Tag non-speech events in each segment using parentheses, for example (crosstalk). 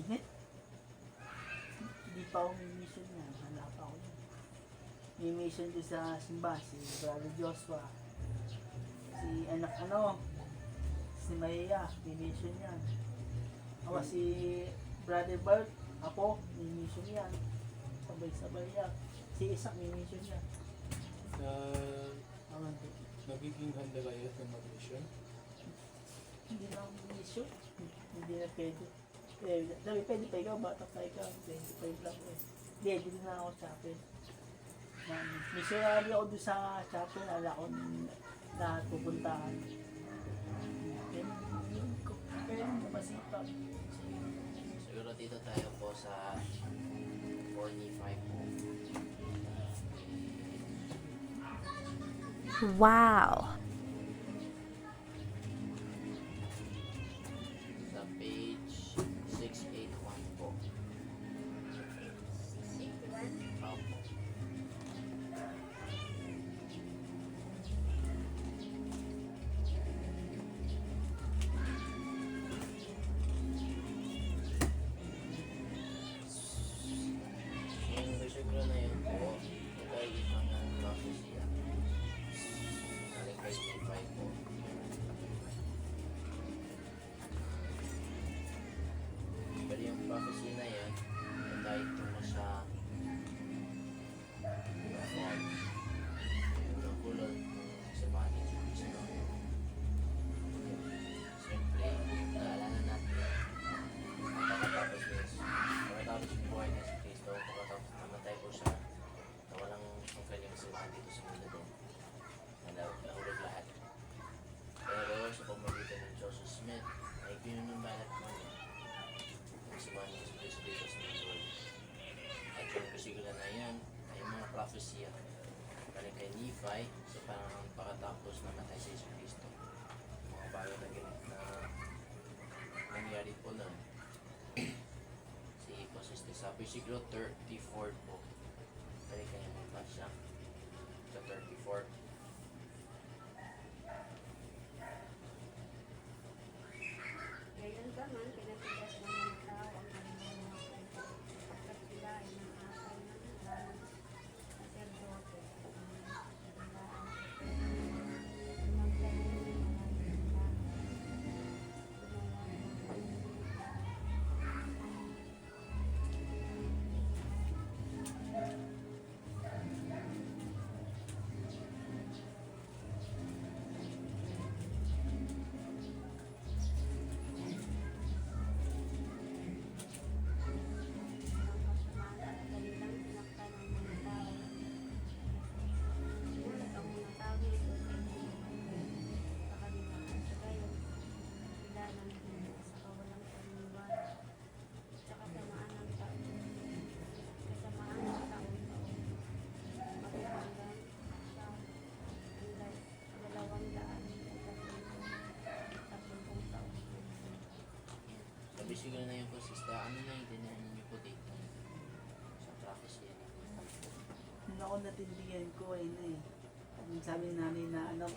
init. Hindi pa ako may mission na. Wala pa ako yun. May mission ko sa simba, si Brother Joshua. Si anak ano, si Maya, may mission yan. Ako si Brother Bert, ako, may mission yan. Sabay-sabay yan. Si Isak, may mission yan. Awan ko. nagiging handa kayo sa mag-mission? Hindi na ako mission. Hindi na pwede. Eh, sabi, pwede pa ikaw, bata pa ikaw. 25 lang eh. Hindi, dito na ako sa chapel. Um, missionary ako doon sa chapel, ala ko na pupuntahan. Kaya masipag. Siguro dito tayo po sa 45 po. Wow. Kay Nephi sa panahon pagkatapos namatay si Jesus Kristo. Mga bago na ganit na nangyari po nun. (clears throat) Sige po, sister. Sa versikulo 34 po. Pwede kayo magbasa. Sa 34. Versikulo na yun po, sister, ano na yung dinahan niyo po dito? Sa prophecy. Nung ako natindigan ko ay na eh. Ang sabi namin na ano,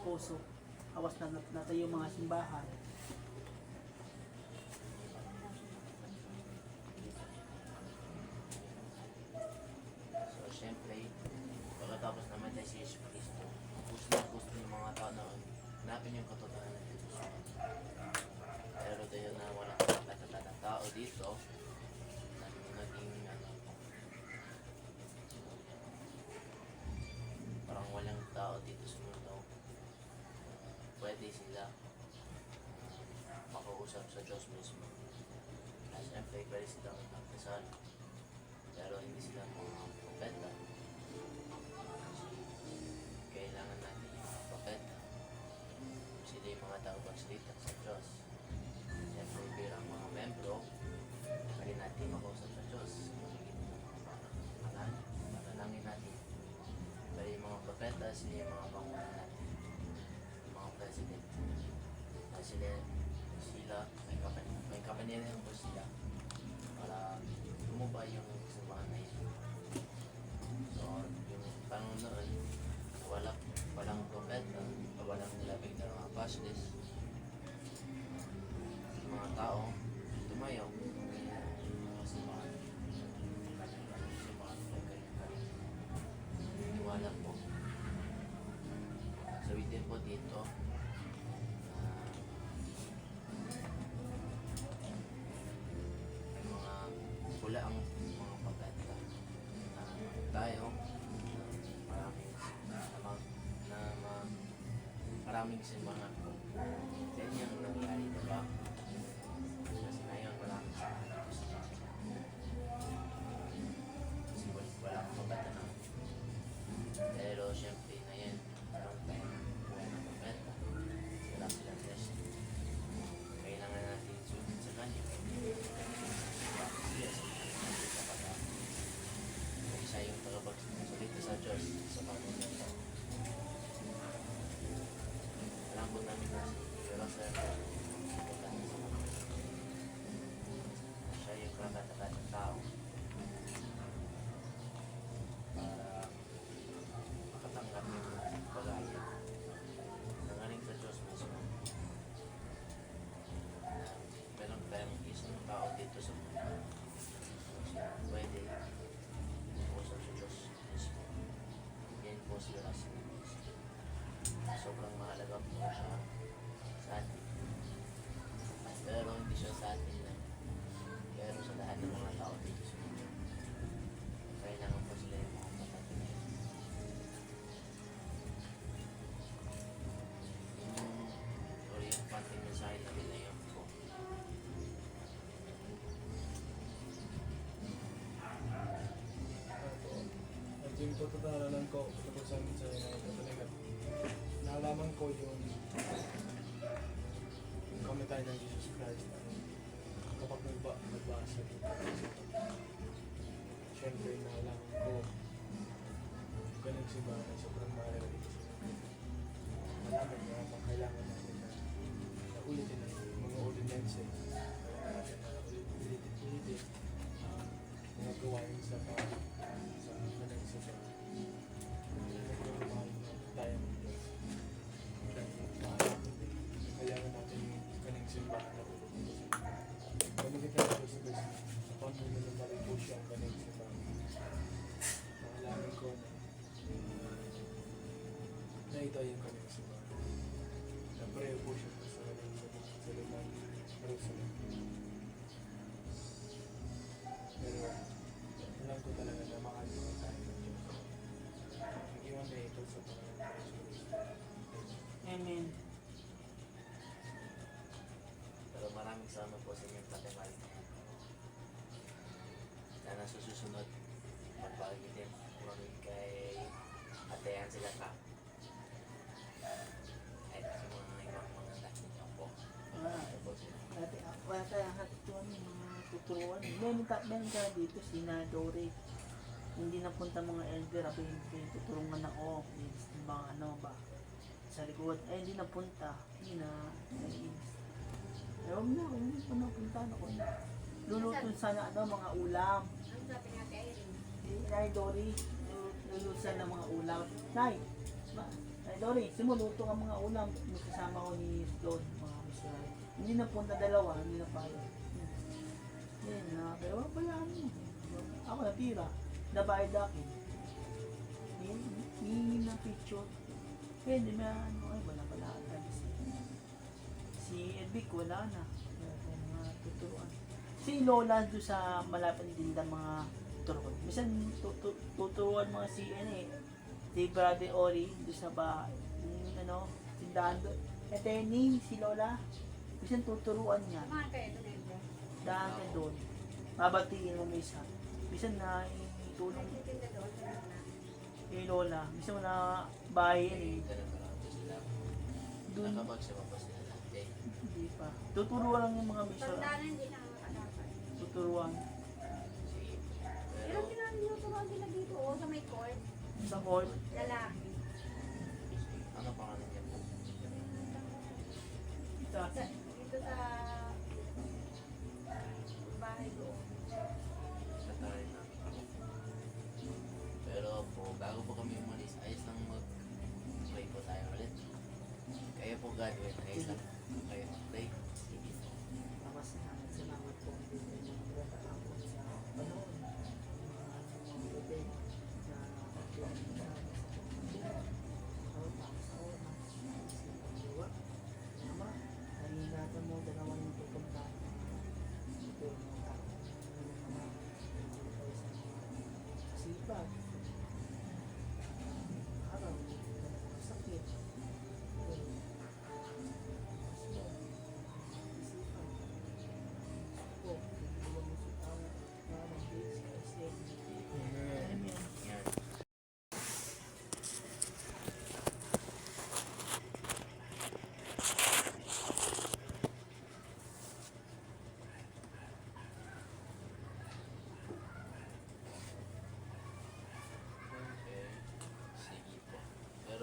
puso. Awas na nat- natayo yung mga simbahan. So, syempre, pagkatapos namatay si Jesus Cristo, gusto na gusto ng mga tao noon, hanapin yung katotohanan Pwede sila makausap sa Diyos mismo. At syempre, pwede silang magdasal. Pero hindi sila mga propeta. Kailangan natin yung propeta. Sila yung mga tao pagsalita sa Diyos. Maraming simbahan po. Yan yung nangyari, di sa atin. Pero hindi siya sa atin lang. Pero sa lahat ng mga tao dito sa mundo. Kailangan po sila yung mga kapatid. Yung orienting mensahe na nila yun po. At yung pagkataralan ko, tungkol sa sa mga talaga, nalaman ko yung yung kamatayan ng Jesus Christ. Kapag nagba, nagbasa dito. Siyempre, nalaman ko ganun si Bana, sobrang mundo. Malaman niya kailangan natin na, ulitin ang na ito yung kanang simbahan. Naprayo po siya sa kanang sa sa lumang Jerusalem. Pero alam ko talaga na mahal ko tayo ng Diyos. Nag-iwan na ito sa Panginoon Jesus. Amen. Pero maraming salamat po sa inyong pakimal. Sana sa susunod, magpagitin kami kay Atean sila ka. At sa mga ibang mga nakikinig po. Ah, Ito po sila. Dati, ah, wala tayong hatutuan yung mga tuturuan. Meron ka, dito, si Dore. Hindi napunta mga elder, ako yung pinutulungan ako. Yung mga ano ba, sa likod. Ay, hindi napunta. Hindi na, naiinis. Ewan na, kung hindi pa napunta na ko na. Luluto sana ano, mga ulam. Ang sabi nga kay Irene, Nay Dory, luluto sana mga ulam. Nay, Nay Dory, simuluto ang mga ulam. May kasama ko ni Don, mga missionary. Hindi napunta dalawa, hindi na pala. Yan na, pero wala pa yan. Ako natira. Nabayad akin. Hingin na picture. Pwede na, ano, ay, wala pala. Si, si Edvic, wala na. Wala pa yung mga tuturuan. Si Lola doon sa malapit din ng mga tuturuan. Minsan tutu- tuturuan mga si, ano eh, si Brother Ori doon sa. Yung, ano, tindahan doon. Eh, Tenny, si Lola. Minsan tuturuan niya. samahan kayo doon Edre. Daan ka doon. Babatiin mo isa. Minsan na itulong kay Lola. Minsan na bahay yan eh. Doon, hindi pa. Tuturuan lang yung mga misa. Tandaan hindi na makakadapan. Tuturuan. Pero, Pero tinuturuan sila dito, oh, sa may court. Sa court. Lalaki. is like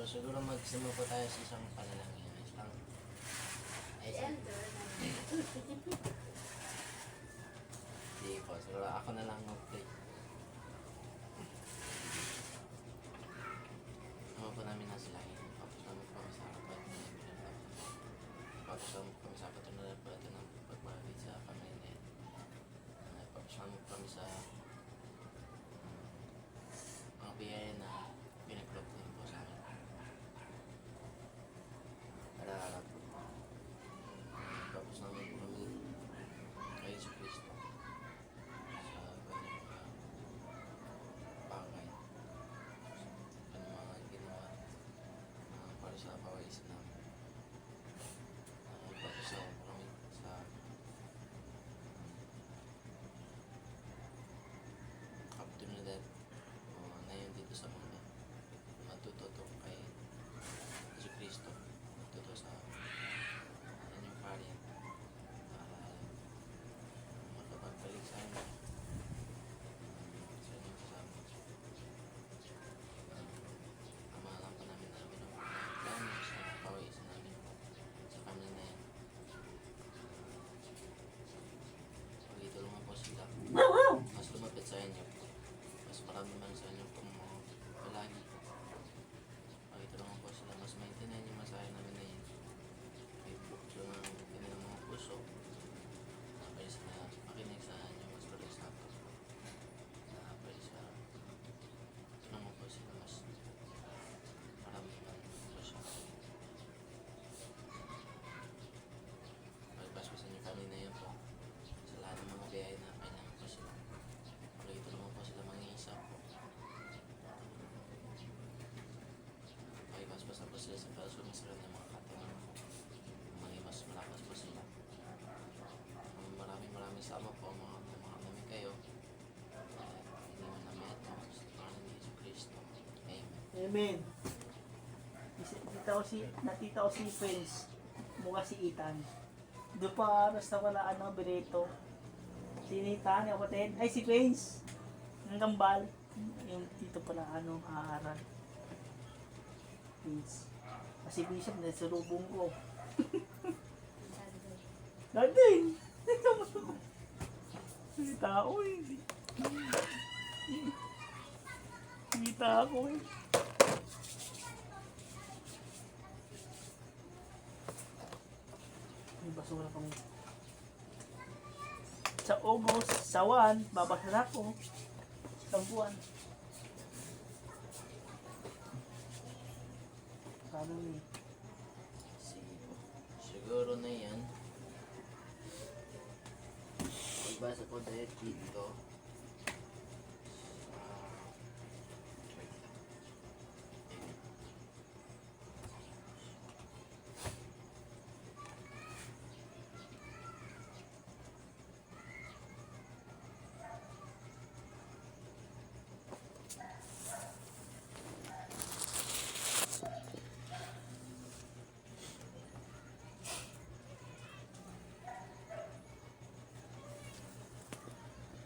siguro magsimula po tayo sa isang panalangin. Isang, ay. Sige po, siguro ako na lang mag-play. Ano po namin nasa langit. Tapos namin po sa harapan ibinabab. Tapos namin po sa patuloy po ito ng pagbabit sa pamilya. Tapos namin po sa Amen. Nakita ko si, nakita ko si Prince. Mukha si Ethan. Doon pa aras na wala ano, Benito. Si Ethan, yung kapatid. Ay, si Prince. Ang gambal. Yung dito pala ano, aaral. Prince. Kasi Bishop, nasa lubong ko. (laughs) Dadin! Ito mo. Hindi tao eh. Hindi tao eh. May basura pang... Sa August, sa 1, babasa na ako. Sa buwan. Paano po. Siguro na yan. Magbasa po dahil dito.